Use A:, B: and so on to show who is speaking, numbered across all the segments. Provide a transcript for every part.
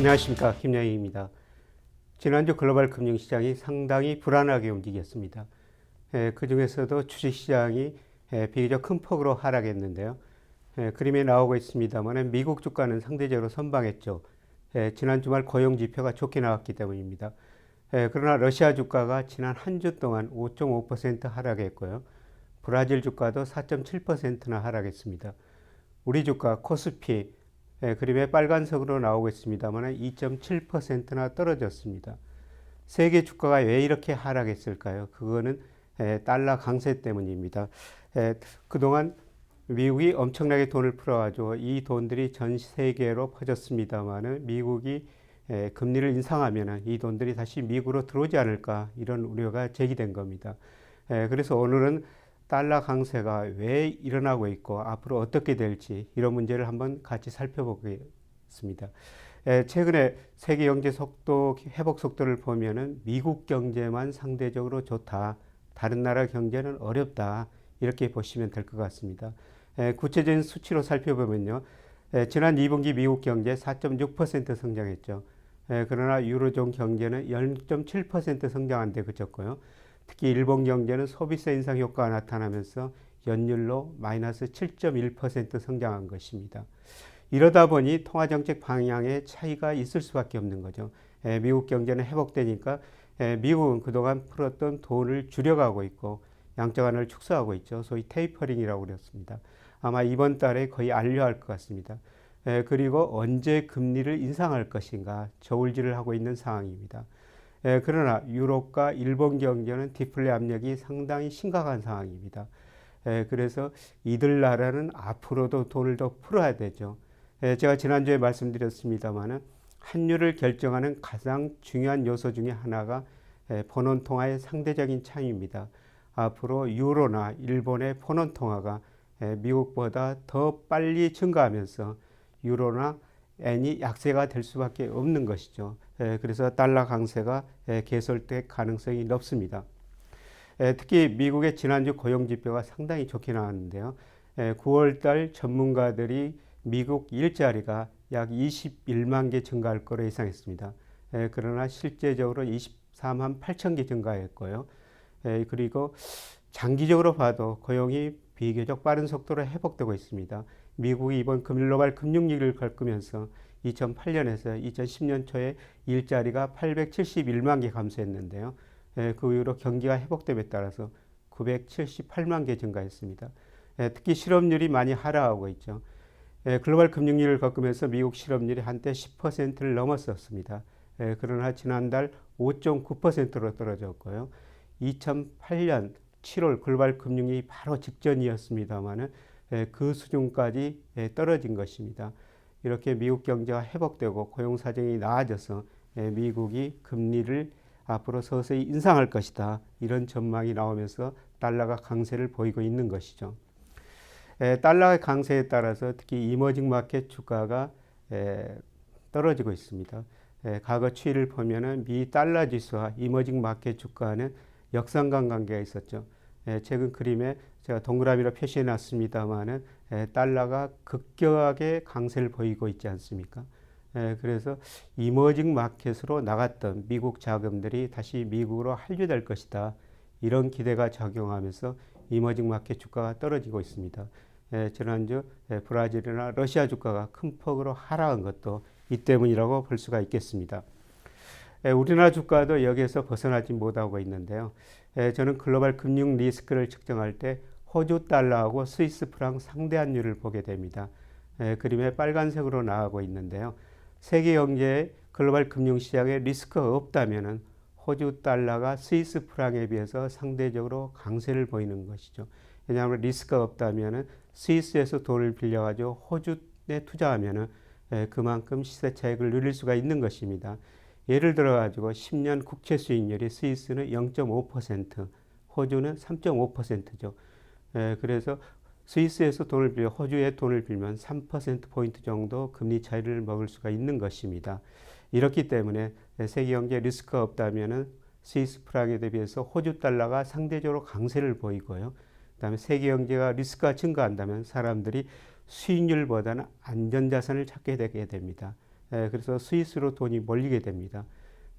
A: 안녕하십니까 김양희입니다. 지난주 글로벌 금융시장이 상당히 불안하게 움직였습니다. 에, 그 중에서도 주식시장이 에, 비교적 큰 폭으로 하락했는데요. 에, 그림에 나오고 있습니다만 미국 주가는 상대적으로 선방했죠. 에, 지난 주말 고용 지표가 좋게 나왔기 때문입니다. 에, 그러나 러시아 주가가 지난 한 주 동안 5.5% 하락했고요. 브라질 주가도 4.7%나 하락했습니다. 우리 주가 코스피 예, 그림에 빨간색으로 나오고 있습니다만 2.7%나 떨어졌습니다. 세계 주가가 왜 이렇게 하락했을까요? 그거는 예, 달러 강세 때문입니다. 예, 그동안 미국이 엄청나게 돈을 풀어가지고 이 돈들이 전 세계로 퍼졌습니다만 미국이 예, 금리를 인상하면 이 돈들이 다시 미국으로 들어오지 않을까 이런 우려가 제기된 겁니다. 예, 그래서 오늘은 달러 강세가 왜 일어나고 있고 앞으로 어떻게 될지 이런 문제를 한번 같이 살펴보겠습니다. 에, 최근에 세계 경제 속도 회복 속도를 보면은 미국 경제만 상대적으로 좋다. 다른 나라 경제는 어렵다. 이렇게 보시면 될 것 같습니다. 에, 구체적인 수치로 살펴보면요. 에, 지난 2분기 미국 경제 4.6% 성장했죠. 에, 그러나 유로존 경제는 0.7% 성장한 데 그쳤고요. 특히 일본 경제는 소비세 인상 효과가 나타나면서 연율로 마이너스 7.1% 성장한 것입니다. 이러다 보니 통화 정책 방향에 차이가 있을 수밖에 없는 거죠. 에, 미국 경제는 회복되니까 에, 미국은 그동안 풀었던 돈을 줄여가고 있고 양적 완화를 축소하고 있죠. 소위 테이퍼링이라고 그랬습니다. 아마 이번 달에 거의 안료할 것 같습니다. 에, 그리고 언제 금리를 인상할 것인가 저울질을 하고 있는 상황입니다. 예, 그러나 유럽과 일본 경제는 디플레 압력이 상당히 심각한 상황입니다. 예, 그래서 이들 나라는 앞으로도 돈을 더 풀어야 되죠. 예, 제가 지난주에 말씀드렸습니다마는 환율을 결정하는 가장 중요한 요소 중에 하나가 예, 본원 통화의 상대적인 차이입니다. 앞으로 유로나 일본의 본원 통화가 예, 미국보다 더 빨리 증가하면서 유로나 엔이 약세가 될 수밖에 없는 것이죠. 예, 그래서 달러 강세가 예, 개설될 가능성이 높습니다. 예, 특히 미국의 지난주 고용 지표가 상당히 좋게 나왔는데요. 9월달 전문가들이 미국 일자리가 약 21만 개 증가할 거로 예상했습니다. 그러나 실제적으로 24만 8천 개 증가했고요. 그리고 장기적으로 봐도 고용이 비교적 빠른 속도로 회복되고 있습니다. 미국이 이번 글로벌 금융위기를 겪으면서 2008년에서 2010년 초에 일자리가 871만 개 감소했는데요. 예, 그 이후로 경기가 회복됨에 따라서 978만 개 증가했습니다. 예, 특히 실업률이 많이 하락하고 있죠. 예, 글로벌 금융위기를 겪으면서 미국 실업률이 한때 10%를 넘었었습니다. 그러나 지난달 5.9%로 떨어졌고요. 2008년 7월 글로벌 금융위기 바로 직전이었습니다만은 그 수준까지 떨어진 것입니다. 이렇게 미국 경제가 회복되고 고용 사정이 나아져서 미국이 금리를 앞으로 서서히 인상할 것이다. 이런 전망이 나오면서 달러가 강세를 보이고 있는 것이죠. 달러의 강세에 따라서 특히 이머징 마켓 주가가 떨어지고 있습니다. 과거 추이를 보면은 미 달러 지수와 이머징 마켓 주가는 역상관 관계가 있었죠. 최근 그림에 제가 동그라미로 표시해 놨습니다만은 달러가 급격하게 강세를 보이고 있지 않습니까? 그래서 이머징 마켓으로 나갔던 미국 자금들이 다시 미국으로 한류될 것이다. 이런 기대가 작용하면서 이머징 마켓 주가가 떨어지고 있습니다. 지난주 브라질이나 러시아 주가가 큰 폭으로 하락한 것도 이 때문이라고 볼 수가 있겠습니다. 우리나라 주가도 여기에서 벗어나지 못하고 있는데요. 저는 글로벌 금융 리스크를 측정할 때 호주 달러하고 스위스 프랑 상대환율을 보게 됩니다. 그림에 빨간색으로 나가고 있는데요. 세계 경제의 글로벌 금융 시장에 리스크가 없다면 호주 달러가 스위스 프랑에 비해서 상대적으로 강세를 보이는 것이죠. 왜냐하면 리스크가 없다면 스위스에서 돈을 빌려가지고 호주에 투자하면 그만큼 시세 차익을 누릴 수가 있는 것입니다. 예를 들어 가지고 10년 국채 수익률이 스위스는 0.5%, 호주는 3.5%죠. 에, 그래서 스위스에서 돈을 빌려 호주에 돈을 빌면 3% 포인트 정도 금리 차이를 먹을 수가 있는 것입니다. 이렇기 때문에 세계 경제 리스크가 없다면은 스위스 프랑에 대비해서 호주 달러가 상대적으로 강세를 보이고요. 그다음에 세계 경제가 리스크가 증가한다면 사람들이 수익률보다는 안전 자산을 찾게 되게 됩니다. 예, 그래서 스위스로 돈이 몰리게 됩니다.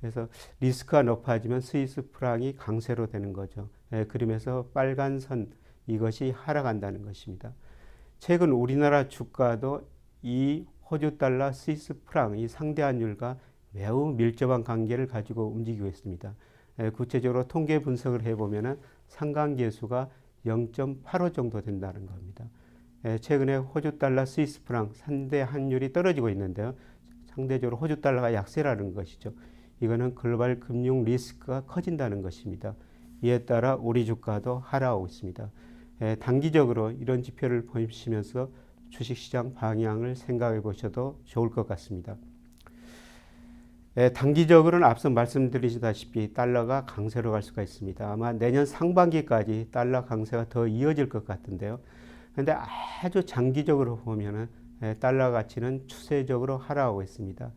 A: 그래서 리스크가 높아지면 스위스 프랑이 강세로 되는 거죠. 예, 그러면서 빨간 선 이것이 하락한다는 것입니다. 최근 우리나라 주가도 이 호주 달러, 스위스 프랑 이 상대 환율과 매우 밀접한 관계를 가지고 움직이고 있습니다. 예, 구체적으로 통계 분석을 해보면 상관계수가 0.85 정도 된다는 겁니다. 예, 최근에 호주 달러, 스위스 프랑 상대 환율이 떨어지고 있는데요. 상대적으로 호주 달러가 약세라는 것이죠. 이거는 글로벌 금융 리스크가 커진다는 것입니다. 이에 따라 우리 주가도 하락하고 있습니다. 예, 단기적으로 이런 지표를 보시면서 주식시장 방향을 생각해 보셔도 좋을 것 같습니다. 예, 단기적으로는 앞서 말씀드리다시피 달러가 강세로 갈 수가 있습니다. 아마 내년 상반기까지 달러 강세가 더 이어질 것 같은데요. 그런데 아주 장기적으로 보면은 예, 달러 가치는 추세적으로 하락하고 있습니다.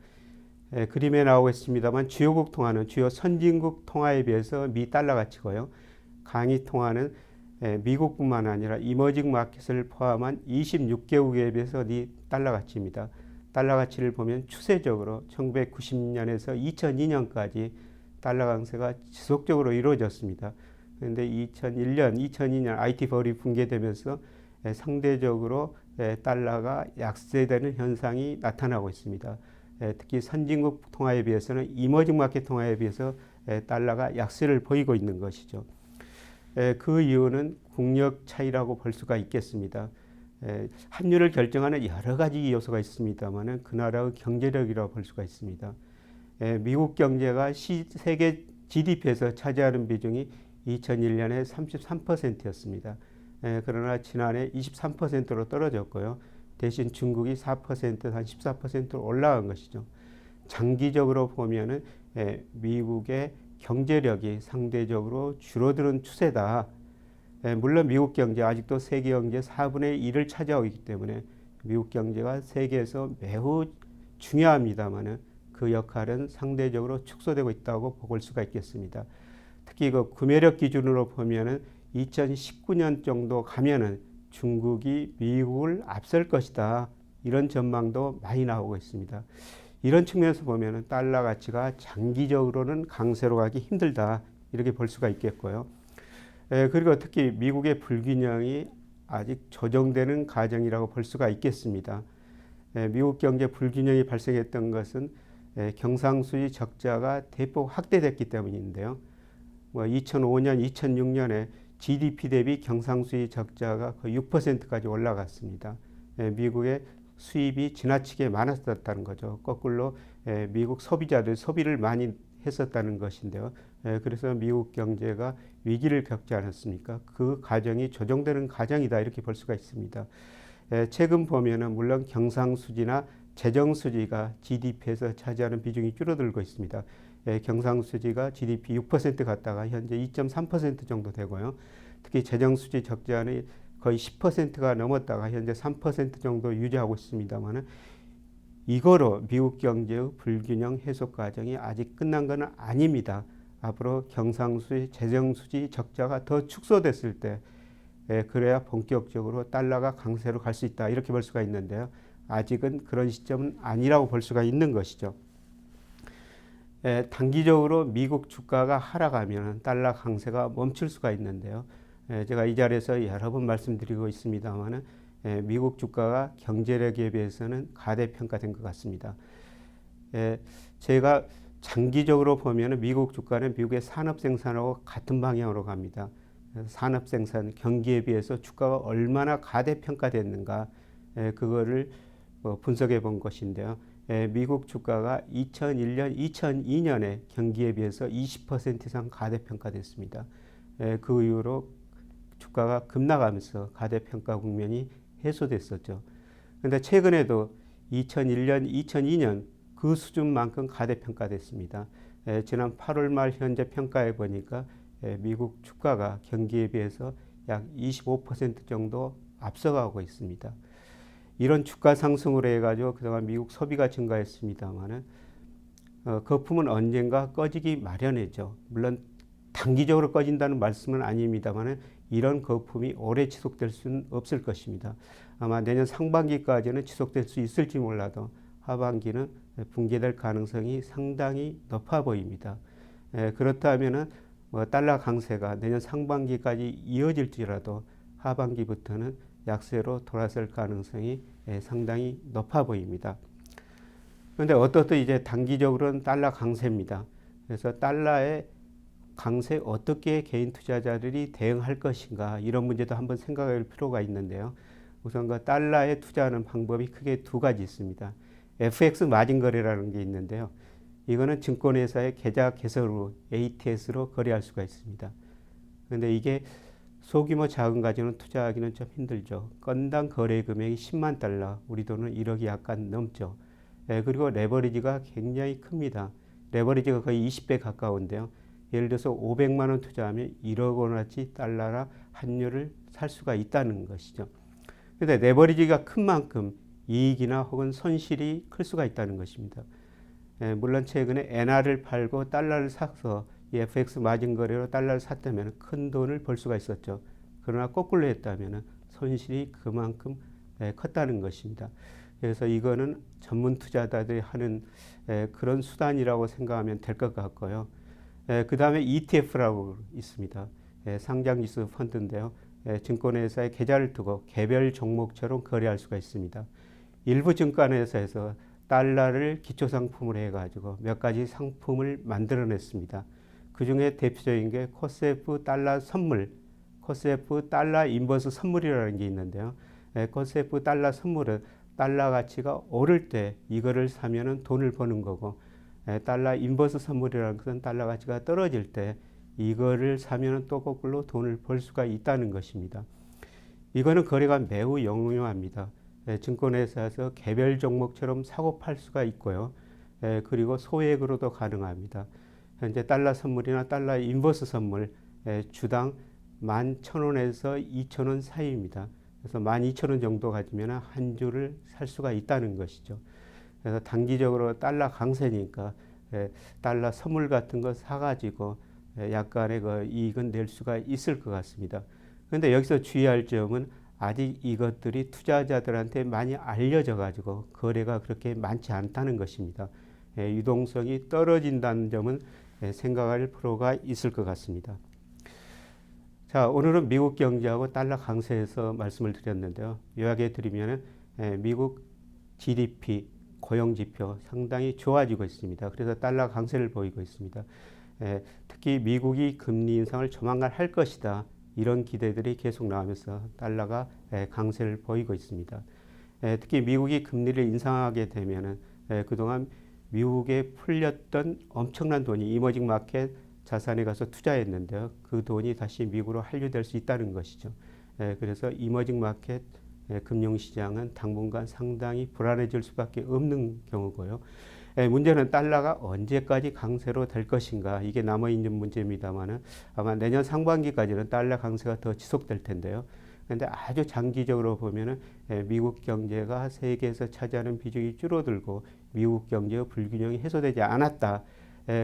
A: 예, 그림에 나오고 있습니다만 주요국 통화는 주요 선진국 통화에 비해서 미 달러 가치고요. 강의 통화는 예, 미국뿐만 아니라 이머징 마켓을 포함한 26개국에 비해서 이 달러 가치입니다. 달러 가치를 보면 추세적으로 1990년에서 2002년까지 달러 강세가 지속적으로 이루어졌습니다. 그런데 2001년, 2002년 IT 버블이 붕괴되면서 예, 상대적으로 예, 달러가 약세되는 현상이 나타나고 있습니다. 예, 특히 선진국 통화에 비해서는 이머징 마켓 통화에 비해서 달러가 약세를 보이고 있는 것이죠. 그 이유는 국력 차이라고 볼 수가 있겠습니다. 환율을 결정하는 여러 가지 요소가 있습니다만은 그 나라의 경제력이라고 볼 수가 있습니다. 미국 경제가 시, 세계 GDP에서 차지하는 비중이 2001년에 33%였습니다. 그러나 지난해 23%로 떨어졌고요. 대신 중국이 4%, 한 14%로 올라간 것이죠. 장기적으로 보면은 미국의 경제력이 상대적으로 줄어드는 추세다. 예, 물론 미국 경제 아직도 세계 경제 4분의 1을 차지하고 있기 때문에 미국 경제가 세계에서 매우 중요합니다만은 그 역할은 상대적으로 축소되고 있다고 볼 수가 있겠습니다. 특히 그 구매력 기준으로 보면은 2019년 정도 가면은 중국이 미국을 앞설 것이다. 이런 전망도 많이 나오고 있습니다. 이런 측면에서 보면은 달러 가치가 장기적으로는 강세로 가기 힘들다. 이렇게 볼 수가 있겠고요. 예, 그리고 특히 미국의 불균형이 아직 조정되는 과정이라고 볼 수가 있겠습니다. 예, 미국 경제 불균형이 발생했던 것은 예, 경상수지 적자가 대폭 확대됐기 때문인데요. 뭐 2005년, 2006년에 GDP 대비 경상수지 적자가 거의 6%까지 올라갔습니다. 예, 미국의 수입이 지나치게 많았었다는 거죠. 거꾸로 예, 미국 소비자들 소비를 많이 했었다는 것인데요. 예, 그래서 미국 경제가 위기를 겪지 않았습니까? 그 과정이 조정되는 과정이다 이렇게 볼 수가 있습니다. 예, 최근 보면은 물론 경상수지나 재정수지가 GDP에서 차지하는 비중이 줄어들고 있습니다. 예, 경상수지가 GDP 6% 갔다가 현재 2.3% 정도 되고요. 특히 재정수지 적자는 거의 10%가 넘었다가 현재 3% 정도 유지하고 있습니다만은 이거로 미국 경제의 불균형 해소 과정이 아직 끝난 것은 아닙니다. 앞으로 경상수지, 재정수지 적자가 더 축소됐을 때 예, 그래야 본격적으로 달러가 강세로 갈 수 있다 이렇게 볼 수가 있는데요. 아직은 그런 시점은 아니라고 볼 수가 있는 것이죠. 예, 단기적으로 미국 주가가 하락하면 달러 강세가 멈출 수가 있는데요. 예, 제가 이 자리에서 여러 번 말씀드리고 있습니다만은 예, 미국 주가가 경제력에 비해서는 가대평가된 것 같습니다. 예, 제가 장기적으로 보면 미국 주가는 미국의 산업 생산하고 같은 방향으로 갑니다. 산업 생산 경기에 비해서 주가가 얼마나 가대평가됐는가 예, 그거를 뭐 분석해 본 것인데요. 예, 미국 주가가 2001년, 2002년에 경기에 비해서 20% 이상 가대평가됐습니다. 예, 그 이후로 주가가 급락하면서 가대평가 국면이 해소됐었죠. 그런데 최근에도 2001년, 2002년 그 수준만큼 가대평가됐습니다. 에, 지난 8월 말 현재 평가해 보니까 에, 미국 주가가 경기에 비해서 약 25% 정도 앞서가고 있습니다. 이런 주가 상승으로 해가지고 그동안 미국 소비가 증가했습니다만은 어, 거품은 언젠가 꺼지기 마련이죠. 물론 단기적으로 꺼진다는 말씀은 아닙니다만은 이런 거품이 오래 지속될 수는 없을 것입니다. 아마 내년 상반기까지는 지속될 수 있을지 몰라도 하반기는 붕괴될 가능성이 상당히 높아 보입니다. 에, 그렇다면은 뭐 달러 강세가 내년 상반기까지 이어질지라도 하반기부터는 약세로 돌아설 가능성이 에, 상당히 높아 보입니다. 그런데 어떻든 이제 단기적으로는 달러 강세입니다. 그래서 달러의 강세 어떻게 개인 투자자들이 대응할 것인가 이런 문제도 한번 생각할 필요가 있는데요. 우선 그 달러에 투자하는 방법이 크게 두 가지 있습니다. FX 마진 거래라는 게 있는데요. 이거는 증권회사의 계좌 개설로 ATS로 거래할 수가 있습니다. 그런데 이게 소규모 자금 가지고는 투자하기는 좀 힘들죠. 건당 거래 금액이 10만 달러, 우리 돈은 1억이 약간 넘죠. 예, 그리고 레버리지가 굉장히 큽니다. 레버리지가 거의 20배 가까운데요. 예를 들어서 500만 원 투자하면 1억 원어치 달러라 환율을 살 수가 있다는 것이죠. 그런데 레버리지가 큰 만큼 이익이나 혹은 손실이 클 수가 있다는 것입니다. 예, 물론 최근에 엔화를 팔고 달러를 사서 이 FX 마진 거래로 달러를 샀다면 큰 돈을 벌 수가 있었죠. 그러나 거꾸로 했다면 손실이 그만큼 예, 컸다는 것입니다. 그래서 이거는 전문 투자자들이 하는 예, 그런 수단이라고 생각하면 될 것 같고요. 예, 그 다음에 ETF라고 있습니다. 예, 상장지수 펀드인데요. 예, 증권회사에 계좌를 두고 개별 종목처럼 거래할 수가 있습니다. 일부 증권회사에서 달러를 기초상품으로 해가지고 몇 가지 상품을 만들어냈습니다. 그 중에 대표적인 게 코세프 달러 선물, 코세프 달러 인버스 선물이라는 게 있는데요. 예, 코세프 달러 선물은 달러 가치가 오를 때 이거를 사면은 돈을 버는 거고 예, 달러 인버스 선물이라는 것은 달러 가치가 떨어질 때 이거를 사면은 또 거꾸로 돈을 벌 수가 있다는 것입니다. 이거는 거래가 매우 영용합니다. 예, 증권회사에서 개별 종목처럼 사고 팔 수가 있고요. 예, 그리고 소액으로도 가능합니다. 현재 달러 선물이나 달러 인버스 선물 예, 주당 11,000원에서 2,000원 사이입니다. 그래서 12,000원 정도 가지면 한 주를 살 수가 있다는 것이죠. 그래서 단기적으로 달러 강세니까 예, 달러 선물 같은 거 사가지고 예, 약간의 그 이익은 낼 수가 있을 것 같습니다. 그런데 여기서 주의할 점은 아직 이것들이 투자자들한테 많이 알려져 가지고 거래가 그렇게 많지 않다는 것입니다. 예, 유동성이 떨어진다는 점은 예, 생각할 필요가 있을 것 같습니다. 자, 오늘은 미국 경제하고 달러 강세에서 말씀을 드렸는데요. 요약해 드리면은 예, 미국 GDP 고용 지표 상당히 좋아지고 있습니다. 그래서 달러 강세를 보이고 있습니다. 예, 특히 미국이 금리 인상을 조만간 할 것이다. 이런 기대들이 계속 나오면서 달러가 예, 강세를 보이고 있습니다. 예, 특히 미국이 금리를 인상하게 되면은 예, 그동안 미국에 풀렸던 엄청난 돈이 이머징 마켓 자산에 가서 투자했는데요. 그 돈이 다시 미국으로 한류될 수 있다는 것이죠. 그래서 이머징 마켓 금융시장은 당분간 상당히 불안해질 수밖에 없는 경우고요. 문제는 달러가 언제까지 강세로 될 것인가 이게 남아 있는 문제입니다만은 아마 내년 상반기까지는 달러 강세가 더 지속될 텐데요. 그런데 아주 장기적으로 보면은 미국 경제가 세계에서 차지하는 비중이 줄어들고 미국 경제의 불균형이 해소되지 않았다.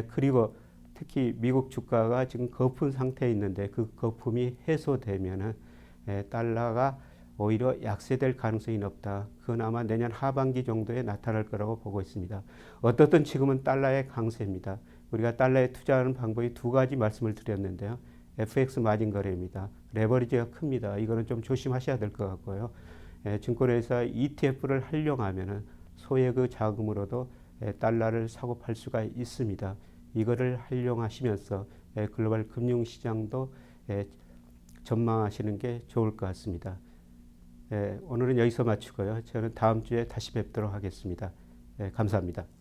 A: 그리고 특히 미국 주가가 지금 거품 상태에 있는데 그 거품이 해소되면은 달러가 오히려 약세될 가능성이 높다. 그건 아마 내년 하반기 정도에 나타날 거라고 보고 있습니다. 어떻든 지금은 달러의 강세입니다. 우리가 달러에 투자하는 방법이 두 가지 말씀을 드렸는데요. FX 마진 거래입니다. 레버리지가 큽니다. 이거는 좀 조심하셔야 될 것 같고요. 에, 증권회사 ETF를 활용하면은 소액의 자금으로도 에, 달러를 사고 팔 수가 있습니다. 이거를 활용하시면서 에, 글로벌 금융시장도 에, 전망하시는 게 좋을 것 같습니다. 예, 오늘은 여기서 마치고요. 저는 다음 주에 다시 뵙도록 하겠습니다. 예, 감사합니다.